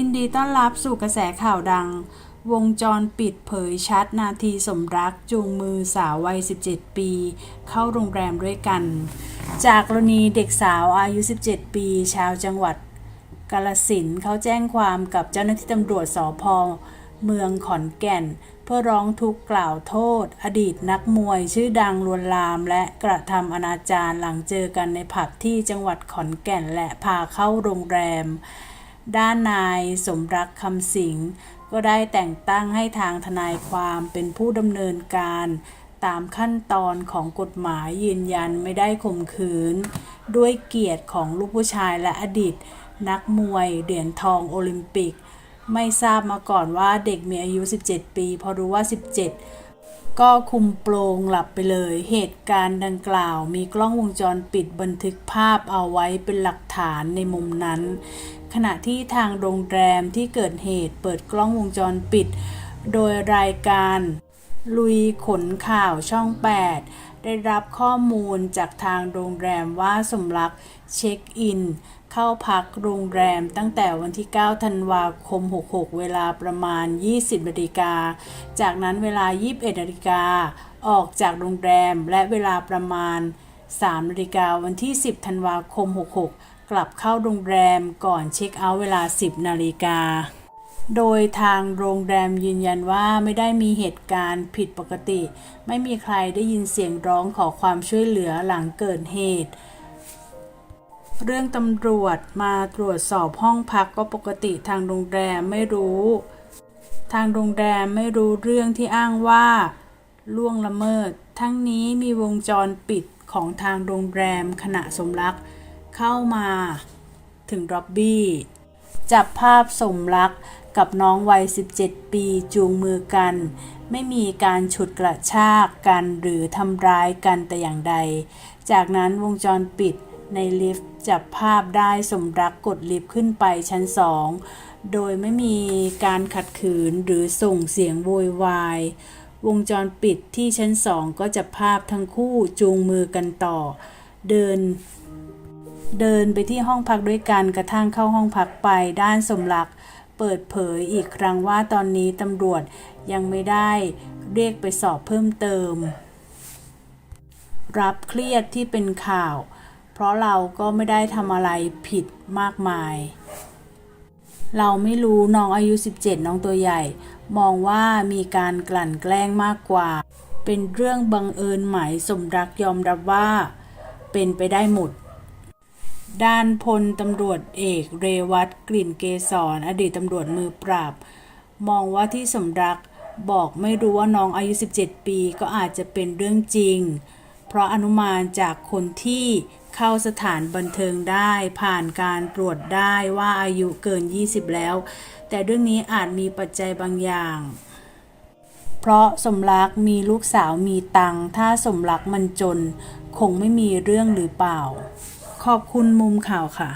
ยินดีต้อนรับสู่กระแสข่าวดัง วงจรปิดเผยชัดนาทีสมรักจูงมือสาววัย 17 ปี เข้าโรงแรมด้วยกัน จากกรณีเด็กสาวอายุ 17 ปี ชาวจังหวัดกาลสินเขาแจ้งความกับเจ้าหน้าที่ตำรวจสพเมืองขอนแก่น เพื่อร้องทุกข์กล่าวโทษ อดีตนักมวยชื่อดังลวนลาม และกระทำอนาจารหลังเจอกันในผับที่จังหวัดขอนแก่นและพาเข้าโรงแรม ด้านนายสมรักคำสิงก็ได้แต่งตั้งให้ทางทนายความเป็นผู้ดำเนินการตามขั้นตอนของกฎหมายยืนยันไม่ได้ข่มขืน ด้วยเกียรติของลูกผู้ชายและอดีต นักมวยเหรียญทองโอลิมปิก ไม่ทราบมาก่อนว่าเด็กมีอายุ 17 ปี พอรู้ว่า 17 ก็คุมโปรงหลับไปเลย เหตุการณ์ดังกล่าวมีกล้องวงจรปิดบันทึกภาพเอาไว้เป็นหลักฐานในมุมนั้น ขณะที่ทางโรงแรมที่เกิดเหตุเปิดกล้องวงจรปิด โดยรายการลุยขนข่าวช่อง 8 ได้รับข้อมูลจากทางโรงแรมว่าสมรักเช็คอิน เข้าพักโรงแรมตั้งแต่วันที่ 9 ธันวาคม 66 เวลาประมาณ 20นาฬิกา จากนั้นเวลา 21นาฬิกาออกจากโรงแรมและเวลาประมาณ3นาฬิกาวันที่ 10 ธันวาคม 66 กลับเข้าโรงแรมก่อนเช็คเอาท์เวลา 10 นาฬิกา โดยทางโรงแรมยืนยันว่าไม่ได้มีเหตุการณ์ผิดปกติ ไม่มีใครได้ยินเสียงร้องขอความช่วยเหลือหลังเกิดเหตุ เรื่องตำรวจมาตรวจสอบห้องพักก็ปกติทางโรงแรมไม่รู้ ทางโรงแรมไม่รู้เรื่องที่อ้างว่าล่วงละเมิด ทั้งนี้มีวงจรปิดของทางโรงแรมขณะสมรักเข้ามาถึงร็อบบี้ จับภาพสมรัก กับน้องวัย 17 ปีจูงมือกัน ไม่มีการฉุดกระชากกันหรือทำร้ายกันแต่อย่างใด จากนั้นวงจรปิดในลิฟต์จับภาพได้สมรักกดลิฟต์ขึ้นไปชั้นสองโดยไม่มีการขัดขืนหรือส่งเสียงโวยวาย วงจรปิดที่ชั้นสองก็จับภาพทั้งคู่จูงมือกันต่อ เดิน เดินไปที่ห้องพักด้วยกันกระทั่งเข้าห้องพักไปด้านสมรัก เปิดเผยอีกครั้งว่าตอนนี้ตำรวจยังไม่ได้เรียกไปสอบเพิ่มเติม รับเครียดที่เป็นข่าว เพราะเราก็ไม่ได้ทำอะไรผิดมากมาย เราไม่รู้น้องอายุ 17 น้องตัวใหญ่ มองว่ามีการกลั่นแกล้งมากกว่า เป็นเรื่องบังเอิญไหมสมรักยอมรับว่า เป็นไปได้หมด ด้านพลตำรวจเอกเรวัตกลิ่นเกษรอดีตตำรวจมือปราบ มองว่าที่สมรักบอกไม่รู้ว่าน้องอายุ 17 ปีก็อาจจะเป็นเรื่องจริง เพราะอนุมานจากคนที่เข้าสถานบันเทิงได้ผ่านการตรวจได้ว่าอายุเกิน 20 แล้ว แต่เรื่องนี้อาจมีปัจจัยบางอย่าง เพราะสมรักมีลูกสาวมีตังค์ถ้าสมรักมันจน คงไม่มีเรื่องหรือเปล่า ขอบคุณมุมข่าวค่ะ